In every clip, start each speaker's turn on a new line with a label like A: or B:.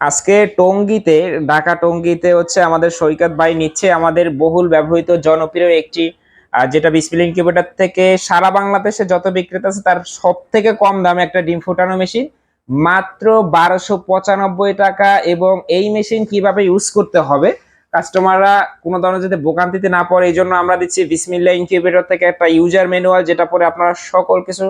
A: আজকে টঙ্গিতে, ঢাকা টঙ্গিতে হচ্ছে আমাদের সৈকত ভাই নিচ্ছে আমাদের বহুল ব্যবহৃত জনপ্রিয় একটি যেটা বিসমিল ইনকিউবেটর থেকে সারা বাংলাদেশে যত বিক্রেতা আছে তার সব থেকে কম দামে একটা ডিম ফুটানো মেশিন মাত্র বারোশো পঁচানব্বই টাকা এবং এই মেশিন কীভাবে ইউজ করতে হবে কাস্টমাররা কোনো ধরনের যাতে ভোগান্তিতে না পড়ে এই জন্য আমরা দিচ্ছি বিসমিল্লা ইনকিউবেটর থেকে একটা ইউজার ম্যানুয়াল যেটা পরে আপনারা সকল কিছু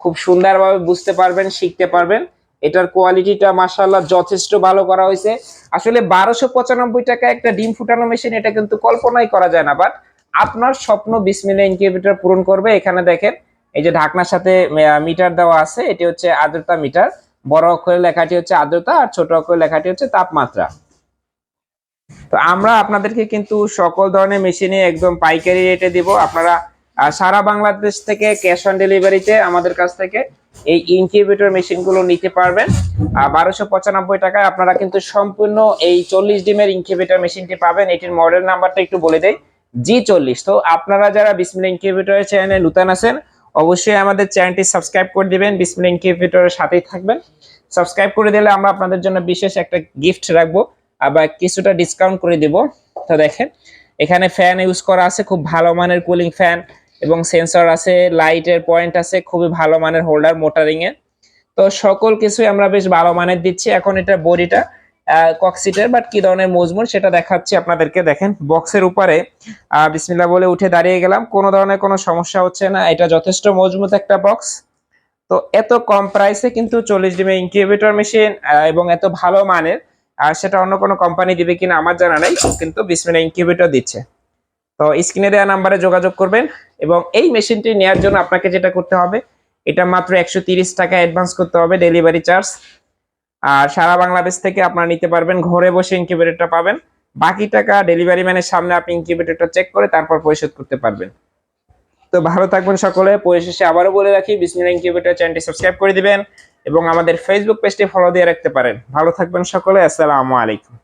A: খুব সুন্দরভাবে বুঝতে পারবেন, শিখতে পারবেন। এটার কোয়ালিটিটা মাশাআল্লাহ যথেষ্ট ভালো করা হয়েছে। আসলে বারোশো পঁচানব্বই টাকা একটা ডিম ফুটানো মেশিন এটা কিন্তু কল্পনাই করা যায় না বাট আপনার স্বপ্ন বিসমিল্লা ইনকিউবেটর পূরণ করবে। এখানে দেখেন, এই যে ঢাকনার সাথে মিটার দেওয়া আছে, এটি হচ্ছে আর্দ্রতা মিটার বড় অক্ষরে লেখাটি হচ্ছে আর্দ্রতা, আর ছোট অক্ষরে লেখাটি হচ্ছে তাপমাত্রা। তো আমরা আপনাদেরকে কিন্তু সকল ধরনের মেশিনে একদম পাইকারি রেটে দিব। আপনারা আহ, সারা বাংলাদেশ থেকে ক্যাশ অন ডেলিভারিতে আমাদের কাছ থেকে এই ইনকিউবেটর মেশিনগুলো নিতে পারবেন। আর বারোশো পঁচানব্বই টাকায় আপনারা কিন্তু সম্পূর্ণ এই চল্লিশ ডিমের ইনকিউবেটর মেশিনটি পাবেন। এটির মডেল নাম্বারটা একটু বলে দেয় জি চল্লিশ। তো আপনারা যারা বিসমিল ইনকিউবেটরের চ্যানেলে নতুন আছেন অবশ্যই আমাদের চ্যানেলটি সাবস্ক্রাইব করে দিবেন বিসমিল ইনকিউবেটরের সাথেই থাকবেন। সাবস্ক্রাইব করে দিলে আমরা আপনাদের জন্য বিশেষ একটা গিফট রাখব। আবার কিছুটা ডিসকাউন্ট করে দিব। তো দেখেন এখানে ফ্যান ইউজ করা আছে খুব ভালো মানের কুলিং ফ্যান এবং সেন্সর আছে লাইটের পয়েন্ট আছে খুবই ভালো মানের হোল্ডার মোটারিং এর। তো সকল কিছুই আমরা বেশ ভালো মানের দিচ্ছি। এখন এটা বডিটা কক্সিটের বাট কি ধরনের মজমুন সেটা দেখাচ্ছি আপনাদেরকে। দেখেন বক্সের উপরে আহ, বিসমিল্লাহ বলে উঠে দাঁড়িয়ে গেলাম। কোনো ধরনের কোনো সমস্যা হচ্ছে না। এটা যথেষ্ট মজবুত একটা বক্স তো এত কম প্রাইসে কিন্তু চল্লিশ ডিমের ইনকিউবেটর মেশিন এবং এত ভালো মানের আর সেটা অন্য কোনো কোম্পানি দিবে কিনা আমার জানা নাই কিন্তু বিসমিল্লাহ ইনকিউবেটর দিচ্ছে। তো স্ক্রিনে দেওয়া নাম্বারে যোগাযোগ করবেন। এবং এই মেশিনটি নেওয়ার জন্য আপনাকে যেটা করতে হবে, এটা মাত্র একশো টাকা অ্যাডভান্স করতে হবে ডেলিভারি চার্জ আর সারা বাংলাদেশ থেকে আপনারা নিতে পারবেন, ঘরে বসে ইনকিউবেটরটা পাবেন। বাকি টাকা ডেলিভারি ম্যানের সামনে আপনি ইনকিউবেটরটা চেক করে তারপর পরিশোধ করতে পারবেন। তো ভালো থাকবেন সকলে, পরিশেষে আবারও বলে রাখি, বিসমিল্লাহ ইনকিউবেটর চ্যানেলটি সাবস্ক্রাইব করে দিবেন এবং আমাদের ফেসবুক পেজটি ফলো দিয়ে রাখতে পারেন। ভালো থাকবেন সকলে, আসসালামু আলাইকুম।